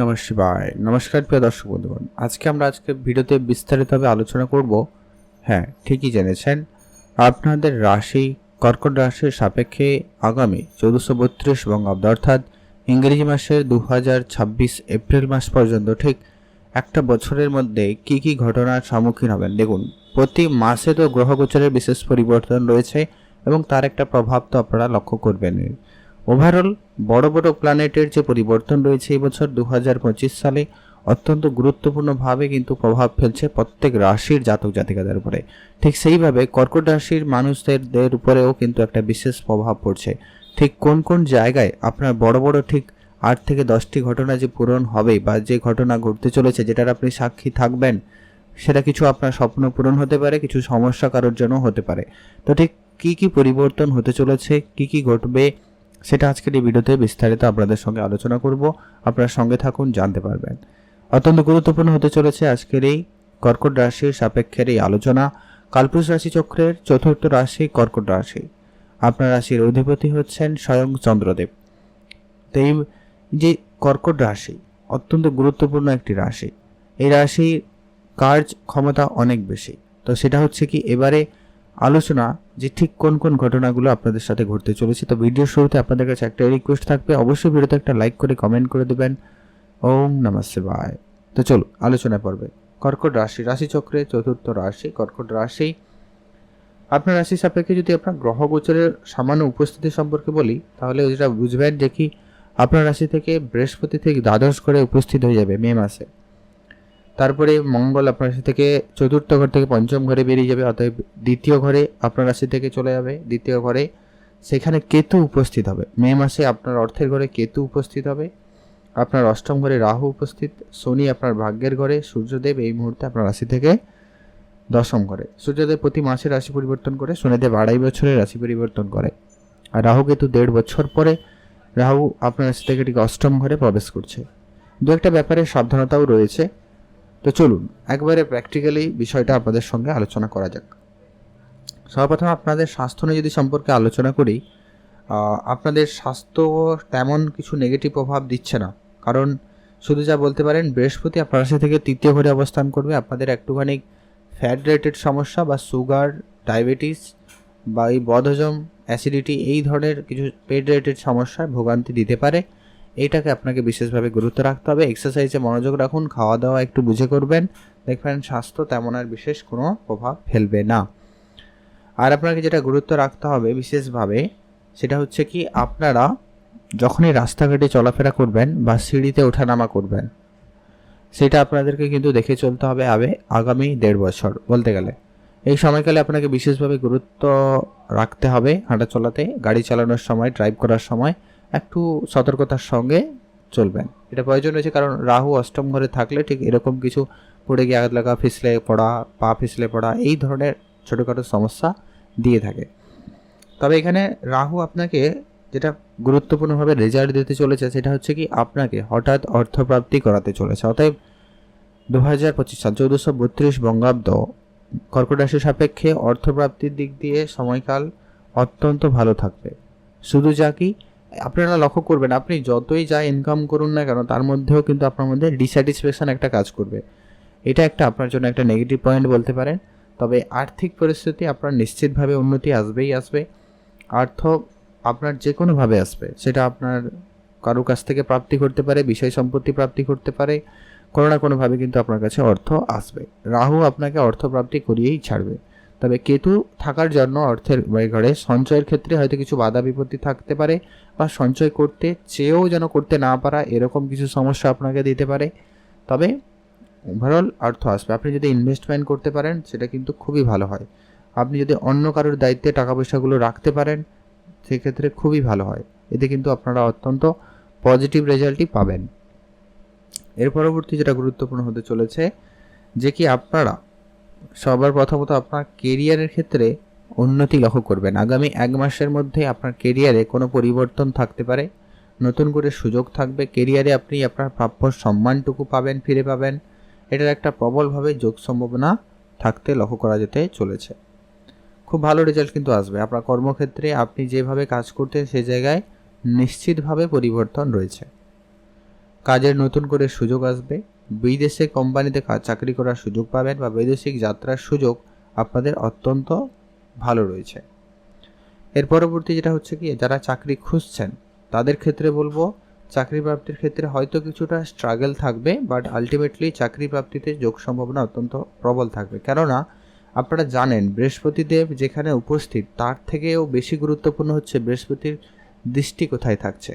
নমঃ শিবায়। নমস্কার, প্রিয় দর্শক বন্ধুগণ। আজকে আমরা আজকে ভিডিওতে বিস্তারিতভাবে আলোচনা করব। হ্যাঁ ঠিকই জেনেছেন, আপনাদের রাশি, কর্কট রাশির সাপেক্ষে আগামী চৌদ্দশো বত্রিশ বঙ্গাব্দ, অর্থাৎ ইংরেজি মাসের দু হাজার ছাব্বিশ এপ্রিল মাস পর্যন্ত, ঠিক একটা বছরের মধ্যে কি কি ঘটনার সম্মুখীন হবেন? দেখুন, প্রতি মাসে তো গ্রহগোচরের বিশেষ পরিবর্তন রয়েছে এবং তার একটা প্রভাব তো আপনারা লক্ষ্য করবেন ওভারঅল বড় বড় প্ল্যানেটের যে পরিবর্তন রয়েছে এই বছর দু সালে, অত্যন্ত গুরুত্বপূর্ণভাবে কিন্তু প্রভাব ফেলছে প্রত্যেক রাশির জাতক জাতিকাদের উপরে। ঠিক সেইভাবে কর্কট রাশির মানুষদের উপরেও কিন্তু একটা বিশেষ প্রভাব পড়ছে। ঠিক কোন কোন জায়গায় আপনার বড় বড় ঠিক আট থেকে দশটি ঘটনা যে পূরণ হবে বা যে ঘটনা ঘটতে চলেছে যেটার আপনি সাক্ষী থাকবেন, সেটা কিছু আপনার স্বপ্ন পূরণ হতে পারে, কিছু সমস্যা কারোর জন্য হতে পারে। তো ঠিক কী কী পরিবর্তন হতে চলেছে, কি কি ঘটবে সেটা আজকের এই ভিডিওতে বিস্তারিত আপনাদের সঙ্গে আলোচনা করব। আপনার সঙ্গে থাকুন, জানতে পারবেন। অত্যন্ত গুরুত্বপূর্ণ হতে চলেছে আজকের এই কর্কট রাশির সাপেক্ষের এই আলোচনা। কালপুরুষ রাশি চক্রের চতুর্থ রাশি কর্কট রাশি। আপনার রাশির অধিপতি হচ্ছেন স্বয়ং চন্দ্রদেব। তো এই যে কর্কট রাশি, অত্যন্ত গুরুত্বপূর্ণ একটি রাশি। এই রাশির কার্য ক্ষমতা অনেক বেশি। তো সেটা হচ্ছে কি, এবারে আলোচনা যে ঠিক কোন কোন ঘটনাগুলো আপনাদের সাথে ঘটতে চলেছে। তো ভিডিওর শুরুতে আপনাদের কাছে একটা রিকোয়েস্ট থাকবে। অবশ্যই ভিডিওতে একটা লাইক করে কমেন্ট করে দেবেন। ওম নমস্তে বাই তো চলো, আলোচনা পড়বে কর্কট রাশি, রাশিচক্রে চতুর্থ রাশি, কর্কট রাশি। আপনার রাশি সাপেক্ষে যদি আপনার গ্রহ গোচরের সামান্য উপস্থিতি সম্পর্কে বলি, তাহলে যেটা বুঝবেন কি আপনার রাশি থেকে বৃহস্পতি থেকে দ্বাদশ করে উপস্থিত হয়ে যাবে মে মাসে। তারপরে মঙ্গল আপনার রাশি থেকে চতুর্থ ঘর থেকে পঞ্চম ঘরে বেরিয়ে যাবে, অতএব দ্বিতীয় ঘরে আপনার রাশি থেকে চলে যাবে, দ্বিতীয় ঘরে। সেখানে কেতু উপস্থিত হবে। মে মাসে আপনার অর্থের ঘরে কেতু উপস্থিত হবে। আপনার অষ্টম ঘরে রাহু উপস্থিত। শনি আপনার ভাগ্যের ঘরে, সূর্যদেব এই মুহূর্তে আপনার রাশি থেকে দশম ঘরে। সূর্যদেব প্রতি মাসে রাশি পরিবর্তন করে, শনিদেব আড়াই বছরের রাশি পরিবর্তন করে। আর রাহু কেতু দেড় বছর পরে, রাহু আপনার রাশি থেকে ঠিক অষ্টম ঘরে প্রবেশ করছে। দু একটা ব্যাপারে সাবধানতাও রয়েছে। তো চলুন, একবারে প্র্যাকটিক্যালি বিষয়টা আপনাদের সঙ্গে আলোচনা করা যাক। সর্বপ্রথম আপনাদের স্বাস্থ্য নিয়ে যদি সম্পর্কে আলোচনা করি আপনাদের স্বাস্থ্য তেমন কিছু নেগেটিভ প্রভাব দিচ্ছে না। কারণ শুধু যা বলতে পারেন, বৃহস্পতি আপনার রাশি থেকে তৃতীয় ঘরে অবস্থান করবে। আপনাদের একটুখানি ফ্যাট রিলেটেড সমস্যা বা সুগার ডায়াবেটিস বা এই বদহজম অ্যাসিডিটি এই ধরনের কিছু পেট রিলেটেড সমস্যার ভোগান্তি দিতে পারে। এইটাকে আপনাকে বিশেষভাবে গুরুত্ব রাখতে হবে। এক্সারসাইজে মনোযোগ রাখুন খাওয়া দাওয়া একটু বুঝে করবেন। দেখবেন স্বাস্থ্য তেমন আর বিশেষ কোনো প্রভাব ফেলবে না। আর আপনাকে যেটা গুরুত্ব রাখতে হবে বিশেষভাবে, সেটা হচ্ছে কি, আপনারা যখনই রাস্তাঘাটে চলাফেরা করবেন বা সিঁড়িতে ওঠানামা করবেন, সেটা আপনাদেরকে কিন্তু দেখে চলতে হবে আবে, আগামী দেড় বছর, বলতে গেলে। এই সময়কালে আপনাকে বিশেষভাবে গুরুত্ব রাখতে হবে হাঁটা চলাতে, গাড়ি চালানোর সময় ড্রাইভ করার সময়। একটু সতর্কতার সঙ্গে চলবেন। এটা প্রয়োজন রয়েছে কারণ রাহু অষ্টম ঘরে থাকলে ঠিক এরকম কিছু পড়ে গিয়ে আঘাত লাগা, ফিসলে পড়া, পা ফিসলে পড়া, এই ধরনের ছোটোখাটো সমস্যা দিয়ে থাকে। তবে এখানে রাহু আপনাকে যেটা গুরুত্বপূর্ণভাবে রেজাল্ট দিতে চলেছে সেটা হচ্ছে কি আপনাকে হঠাৎ অর্থপ্রাপ্তি করাতে চলেছে। অতএব দু হাজার পঁচিশ সাল চৌদ্দশো বত্রিশ বঙ্গাব্দ কর্কট রাশির সাপেক্ষে অর্থপ্রাপ্তির দিক দিয়ে সময়কাল অত্যন্ত ভালো থাকবে। শুধু যা কি আপনারা লক্ষ্য করবেন, আপনি যতই যা ইনকাম করুন না কেন, তার মধ্যেও কিন্তু আপনার মধ্যে ডিস্যাটিসফ্যাকশন একটা কাজ করবে। এটা একটা আপনার জন্য একটা নেগেটিভ পয়েন্ট বলতে পারেন। তবে আর্থিক পরিস্থিতি আপনার নিশ্চিতভাবে উন্নতি আসবেই আসবে। অর্থ আপনার যে কোনোভাবে আসবে, সেটা আপনার কারও কাছ থেকে প্রাপ্তি করতে পারে, বিষয় সম্পত্তি প্রাপ্তি করতে পারে, কোনো না কোনোভাবে কিন্তু আপনার কাছে অর্থ আসবে। রাহু আপনাকে অর্থ প্রাপ্তি করিয়েই ছাড়বে। তবে কেতু থাকার জন্য অর্থের ঘরে সঞ্চয়ের ক্ষেত্রে হয়তো কিছু বাধা বিপত্তি থাকতে পারে বা সঞ্চয় করতে চেয়েও যেন করতে না পারা এরকম কিছু সমস্যা আপনাকে দিতে পারে। তবে ওভারঅল অর্থ আসবে। আপনি যদি ইনভেস্টমেন্ট করতে পারেন, সেটা কিন্তু খুবই ভালো হয়। আপনি যদি অন্য কারোর দায়িত্বে টাকা পয়সাগুলো রাখতে পারেন, সেক্ষেত্রে খুবই ভালো হয়। এতে কিন্তু আপনারা অত্যন্ত পজিটিভ রেজাল্টই পাবেন। এর পরবর্তী যেটা গুরুত্বপূর্ণ হতে চলেছে, যে কি আপনারা সবার প্রথমত আপনার কেরিয়ারের ক্ষেত্রে উন্নতি লক্ষ্য করবেন। আগামী এক মাসের মধ্যে আপনার কেরিয়ারে কোনো পরিবর্তন থাকতে পারে। নতুন করে সুযোগ থাকবে। কেরিয়ারে আপনি আপনার প্রাপ্য সম্মানটুকু পাবেন, ফিরে পাবেন। এটার একটা প্রবলভাবে যোগ সম্ভাবনা থাকতে লক্ষ্য করা যেতে চলেছে। খুব ভালো রেজাল্ট কিন্তু আসবে। আপনার কর্মক্ষেত্রে আপনি যেভাবে কাজ করতেন সে জায়গায় নিশ্চিতভাবে পরিবর্তন রয়েছে। কাজের নতুন করে সুযোগ আসবে। বিদেশে কোম্পানিতে চাকরি করার সুযোগ পাবেন বা বৈদেশিক যাত্রার সুযোগ আপনাদের অত্যন্ত ভালো রয়েছে। এর পরবর্তী যেটা হচ্ছে কি, যারা চাকরি খুঁজছেন, তাদের ক্ষেত্রে বলব চাকরি প্রাপ্তির ক্ষেত্রে হয়তো কিছুটা স্ট্রাগল থাকবে বাট আলটিমেটলি চাকরি প্রাপ্তিতে যোগ সম্ভাবনা অত্যন্ত প্রবল থাকবে। কেননা, আপনারা জানেন, বৃহস্পতিদেব যেখানে উপস্থিত, তার থেকেও বেশি গুরুত্বপূর্ণ হচ্ছে বৃহস্পতির দৃষ্টি কোথায় থাকছে।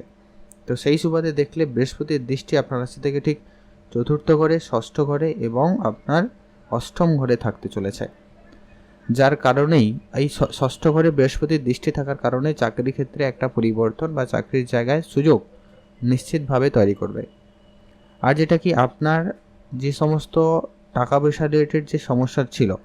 তো সেই সুবাদে দেখলে বৃহস্পতির দৃষ্টি আপনার রাশি থেকে ঠিক চতুর্থ ঘরে, ষষ্ঠ ঘরে এবং আপনার অষ্টম ঘরে থাকতে চলেছে। যার কারণেই এই ষষ্ঠ ঘরে বৃহস্পতির দৃষ্টি থাকার কারণে চাকরির ক্ষেত্রে একটা পরিবর্তন বা চাকরির জায়গায় সুযোগ নিশ্চিতভাবে তৈরি করবে। আর যেটা কি আপনার যে সমস্ত টাকা পয়সা রিলেটেড যে সমস্যা ছিল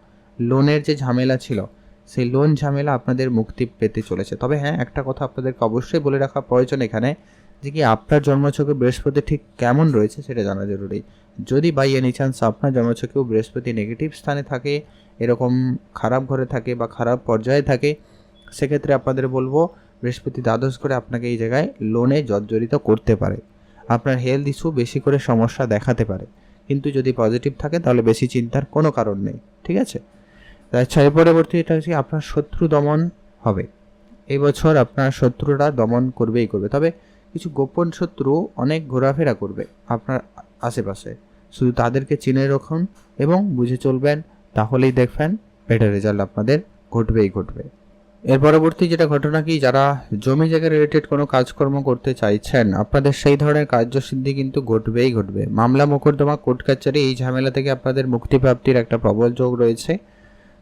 লোনের যে ঝামেলা ছিল, সেই লোন ঝামেলা আপনাদের মুক্তি পেতে চলেছে। তবে হ্যাঁ একটা কথা আপনাদেরকে অবশ্যই বলে রাখা প্রয়োজন এখানে। যে কি আপনার জন্মছকে বৃহস্পতি ঠিক কেমন রয়েছে সেটা জানা জরুরি। যদি বাই এনি চান্স আপনার জন্মছকেও বৃহস্পতি নেগেটিভ স্থানে থাকে, এরকম খারাপ ঘরে থাকে বা খারাপ পর্যায়ে থাকে, সেক্ষেত্রে আপনাদের বলব বৃহস্পতি দ্বাদশ করে আপনাকে এই জায়গায় লোনে জর্জরিত করতে পারে। আপনার হেলথ ইস্যু বেশি করে সমস্যা দেখাতে পারে। কিন্তু যদি পজিটিভ থাকে, তাহলে বেশি চিন্তার কোনো কারণ নেই, ঠিক আছে? তাই পরবর্তী এটা হচ্ছে আপনার শত্রু দমন হবে। এই বছর আপনার শত্রুরা দমন করবেই করবে। তবে কিছু গোপন শত্রু অনেক ঘোরাফেরা করবে আপনার আশেপাশে। শুধু তাদেরকে চিনে রাখুন এবং বুঝে চলবেন, তাহলেই দেখবেন বেটার রেজাল্ট আপনাদের ঘটবেই ঘটবে। এর পরবর্তী যেটা ঘটনা কি, যারা জমি জায়গা রিলেটেড কোনো কাজকর্ম করতে চাইছেন, আপনাদের সেই ধরনের কার্যসিদ্ধি কিন্তু ঘটবেই ঘটবে। মামলা মোকদ্দমা, কোর্ট কাছারি এই ঝামেলা থেকে আপনাদের মুক্তিপ্রাপ্তির একটা প্রবল যোগ রয়েছে।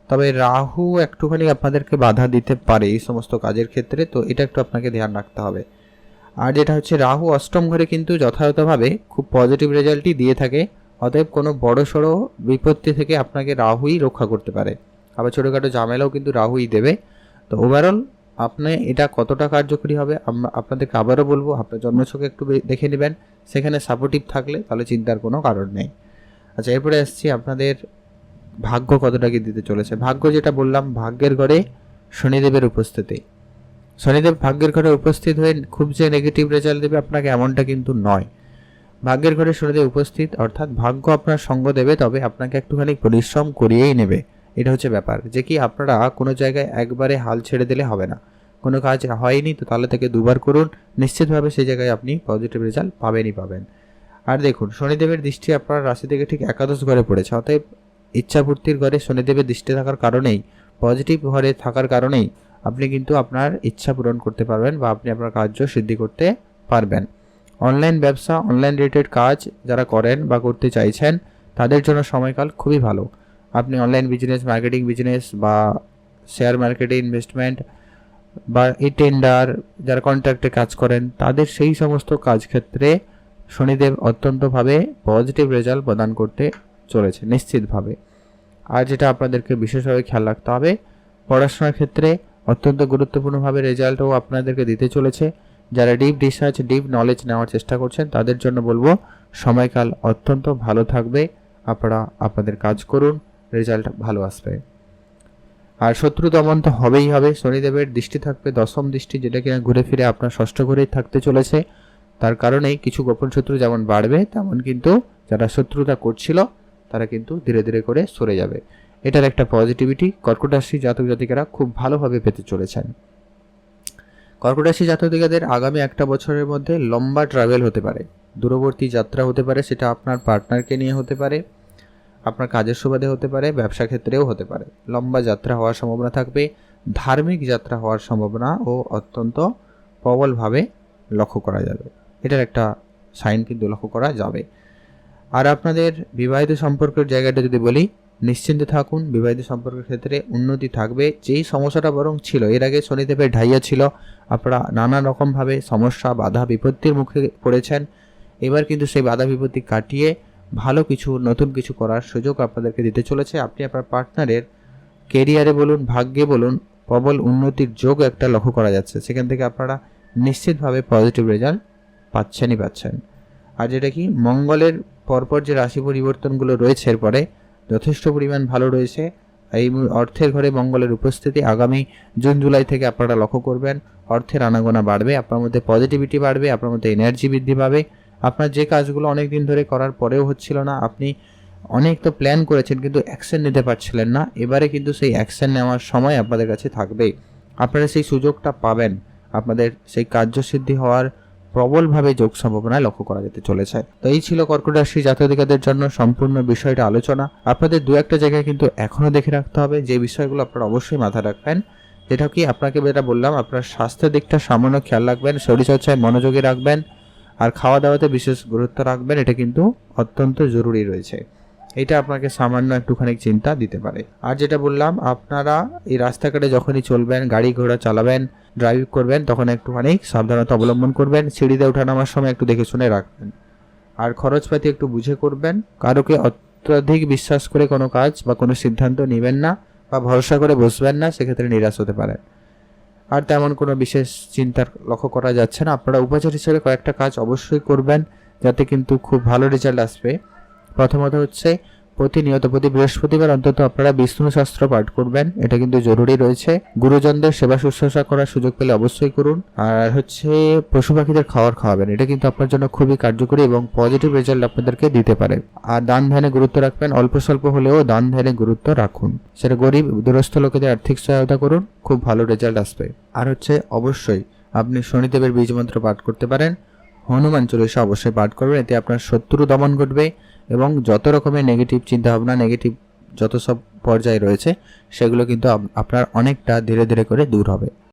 তবে রাহু একটুখানি আপনাদেরকে বাধা দিতে পারে এই সমস্ত কাজের ক্ষেত্রে, তো এটা একটু আপনাকে ধ্যান রাখতে হবে। আর যেটা হচ্ছে রাহু অষ্টম ঘরে কিন্তু যথাযথভাবে খুব পজিটিভ রেজাল্টই দিয়ে থাকে। অতএব কোনো বড় সড়ো বিপত্তি থেকে আপনাকে রাহুই রক্ষা করতে পারে। আবার ছোটোখাটো ঝামেলাও কিন্তু রাহুই দেবে। তো ওভারঅল আপনি এটা কতটা কার্যকরী হবে আপনাদেরকে আবারও বলব, আপনার জন্মছকে একটু দেখে নেবেন। সেখানে সাপোর্টিভ থাকলে তাহলে চিন্তার কোনো কারণ নেই। আচ্ছা এরপরে আসছি আপনাদের ভাগ্য কতটা কি দিতে চলেছে? ভাগ্য যেটা বললাম, ভাগ্যের ঘরে শনিদেবের উপস্থিতি। শনিদেব ভাগ্যের ঘরে উপস্থিত হয়ে খুব যে নেগেটিভ রেজাল্ট দেবে আপনাকে এমনটা কিন্তু নয়। ভাগ্যের ঘরে শনিদেব উপস্থিত, অর্থাৎ ভাগ্য আপনার সঙ্গ দেবে, তবে আপনাকে একটুখানি পরিশ্রম করিয়েই নেবে। এটা হচ্ছে ব্যাপার। যে কি আপনারা কোনো জায়গায় একবারে হাল ছেড়ে দিলে হবে না। কোনো কাজ হয়নি তো তাহলে থেকে দুবার করুন। নিশ্চিতভাবে সেই জায়গায় আপনি পজিটিভ রেজাল্ট পাবেনই পাবেন। আর দেখুন, শনিদেবের দৃষ্টি আপনার রাশি থেকে ঠিক একাদশ ঘরে পড়েছে। অতএব ইচ্ছাপূর্তির ঘরে শনিদেবের দৃষ্টি থাকার কারণেই পজিটিভ ঘরে থাকার কারণেই আপনি কিন্তু আপনার ইচ্ছা পূরণ করতে পারবেন বা আপনি আপনার কার্য সিদ্ধি করতে পারবেন। অনলাইন ব্যবসা, অনলাইন রিলেটেড কাজ যারা করেন বা করতে চাইছেন, তাদের জন্য সময়কাল খুবই ভালো। আপনি অনলাইন বিজনেস মার্কেটিং বিজনেস বা শেয়ার মার্কেটে ইনভেস্টমেন্ট বা এই টেন্ডার যারা কন্ট্রাক্টে কাজ করেন, তাদের সেই সমস্ত কাজ ক্ষেত্রে শনিদেব অত্যন্তভাবে পজিটিভ রেজাল্ট প্রদান করতে চলেছে, নিশ্চিতভাবে। আর যেটা আপনাদেরকে বিশেষভাবে খেয়াল রাখতে হবে, পড়াশোনার ক্ষেত্রে অত্যন্ত গুরুত্বপূর্ণভাবে রেজাল্টও আপনাদেরকে দিতে চলেছে। যারা ডিপ রিসার্চ ডিপ নলেজ নেওয়ার চেষ্টা করছেন, তাদের জন্য বলব, সময়কাল অত্যন্ত ভালো থাকবে। আপনারা আপনাদের কাজ করুন, রেজাল্ট ভালো আসবে। আর শত্রু দমন তো হবেই হবে। শনিদেবের দৃষ্টি থাকবে, দশম দৃষ্টি যেটা কিনা ঘুরে ফিরে আপনার ষষ্ঠ ঘরেই থাকতে চলেছে। তার কারণেই কিছু গোপন শত্রু যেমন বাড়বে, তেমন কিন্তু যারা শত্রুতা করছিল, তারা কিন্তু ধীরে ধীরে করে সরে যাবে। এটার একটা পজিটিভিটি কর্কট রাশি জাতক জাতিকারা খুব ভালোভাবে পেতে চলেছেন। কর্কট রাশি জাতক জাতিকাদের আগামী একটা বছরের মধ্যে লম্বা ট্রাভেল হতে পারে। দূরবর্তী যাত্রা হতে পারে, সেটা আপনার পার্টনারকে নিয়ে হতে পারে, আপনার কাজের সুবাদে হতে পারে, ব্যবসা ক্ষেত্রেও হতে পারে। লম্বা যাত্রা হওয়ার সম্ভাবনা থাকবে, ধার্মিক যাত্রা হওয়ার সম্ভাবনা ও অত্যন্ত প্রবলভাবে লক্ষ্য করা যাবে। এটার একটা সাইন কিন্তু লক্ষ্য করা যাবে। আর আপনাদের বিবাহিত সম্পর্কের জায়গাটা যদি বলি নিশ্চিন্তে থাকুন, বিবাহিত সম্পর্কের ক্ষেত্রে উন্নতি থাকবে। যেই সমস্যাটা বরং ছিল, এর আগে শনিদেবের ঢাইয়া ছিল, আপনারা নানা রকমভাবে সমস্যা, বাধা, বিপত্তির মুখে পড়েছেন। এবার কিন্তু সেই বাধা, বিপত্তি কাটিয়ে ভালো কিছু, নতুন কিছু করার সুযোগ আপনাদেরকে দিতে চলেছে। আপনি আপনার পার্টনারের কেরিয়ারে বলুন, ভাগ্যে বলুন, প্রবল উন্নতির যোগ একটা লক্ষ্য করা যাচ্ছে। সেখান থেকে আপনারা নিশ্চিতভাবে পজিটিভ রেজাল্ট পাচ্ছেনই পাচ্ছেন। আর যেটা কি, মঙ্গলের পরপর যে রাশি পরিবর্তনগুলো রয়েছে এরপরে যথেষ্ট পরিমাণ ভালো রয়েছে। এই অর্থের ঘরে মঙ্গলের উপস্থিতি আগামী জুন, জুলাই থেকে আপনারা লক্ষ্য করবেন। অর্থের আনাগোনা বাড়বে, আপনার মধ্যে পজিটিভিটি বাড়বে, আপনার মধ্যে এনার্জি বৃদ্ধি পাবে। আপনার যে কাজগুলো অনেক দিন ধরে করার পরেও হচ্ছিল না, আপনি অনেক তো প্ল্যান করেছেন কিন্তু অ্যাকশন নিতে পারছিলেন না। এবারে কিন্তু সেই অ্যাকশন নেওয়ার সময় আপনাদের কাছে থাকবে আপনারা সেই সুযোগটা পাবেন। আপনাদের সেই কার্যসিদ্ধি হওয়ার প্রবলভাবে যোগ সম্ভাবনায় লক্ষ্য করা যেতে চলেছে। তো এই ছিল কর্কট রাশি জাতকাদের জন্য সম্পূর্ণ বিষয়টা আলোচনা। আপনাদের দু একটা জায়গায় কিন্তু এখনও দেখে রাখতে হবে, যে বিষয়গুলো আপনারা অবশ্যই মাথায় রাখবেন। যেটা কি আপনাকে যেটা বললাম, আপনার স্বাস্থ্যের দিকটা সামান্য খেয়াল রাখবেন, শরীরচর্চায় মনোযোগী রাখবেন, আর খাওয়া দাওয়াতে বিশেষ গুরুত্ব রাখবেন, এটা কিন্তু অত্যন্ত জরুরি রয়েছে। এটা আপনাকে সামান্য একটুখানি চিন্তা দিতে পারে। আর যেটা বললাম, আপনারা এই রাস্তাঘাটে যখনই চলবেন, গাড়ি ঘোড়া চালাবেন ড্রাইভ করবেন, তখন একটুখানি সাবধানতা অবলম্বন করবেন, সিঁড়িতে ওঠা নামার সময় একটু দেখে শুনে রাখবেন। আর খরচপাতি একটু বুঝে করবেন, কারোকে অত্যাধিক বিশ্বাস করে কোনো কাজ বা কোনো সিদ্ধান্ত নেবেন না বা ভরসা করে বসবেন না, সেক্ষেত্রে নিরাশ হতে পারেন। আর তেমন কোনো বিশেষ চিন্তার লক্ষ্য করা যাচ্ছে না। আপনারা উপচার হিসেবে কয়েকটা কাজ অবশ্যই করবেন, যাতে কিন্তু খুব ভালো রেজাল্ট আসবে। প্রথমত হচ্ছে, প্রতিনিয়ত প্রতি বৃহস্পতিবার অন্তত আপনারা বিষ্ণু শাস্ত্র পাঠ করবেন। এটা কিন্তু জরুরি রয়েছে। গুরুজনদের সেবা শুশ্রূষা করার সুযোগ পেলে অবশ্যই করুন। আর হচ্ছে, পশু পাখিদের খাবার খাওয়াবেন। এটা কিন্তু আপনার জন্য খুবই কার্যকরী এবং পজিটিভ রেজাল্ট আপনাদেরকে দিতে পারে। আর দান ধ্যানে গুরুত্ব রাখবেন। অল্প স্বল্প হলেও দান ধ্যানে গুরুত্ব রাখুন। সেটা গরিব, দূরস্থ লোকেদের আর্থিক সহায়তা করুন। খুব ভালো রেজাল্ট আসবে। আর হচ্ছে, অবশ্যই আপনি শনিদেবের বীজ মন্ত্র পাঠ করতে পারেন। হনুমান চল্লিশা অবশ্যই পাঠ করবেন। এতে আপনার শত্রু দমন ঘটবে। এবং যত রকমের নেগেটিভ চিন্তা ভাবনা নেগেটিভ যত সব পর্যায়ে রয়েছে, সেগুলো কিন্তু আপ- আপনার অনেকটা ধীরে ধীরে করে দূর হবে।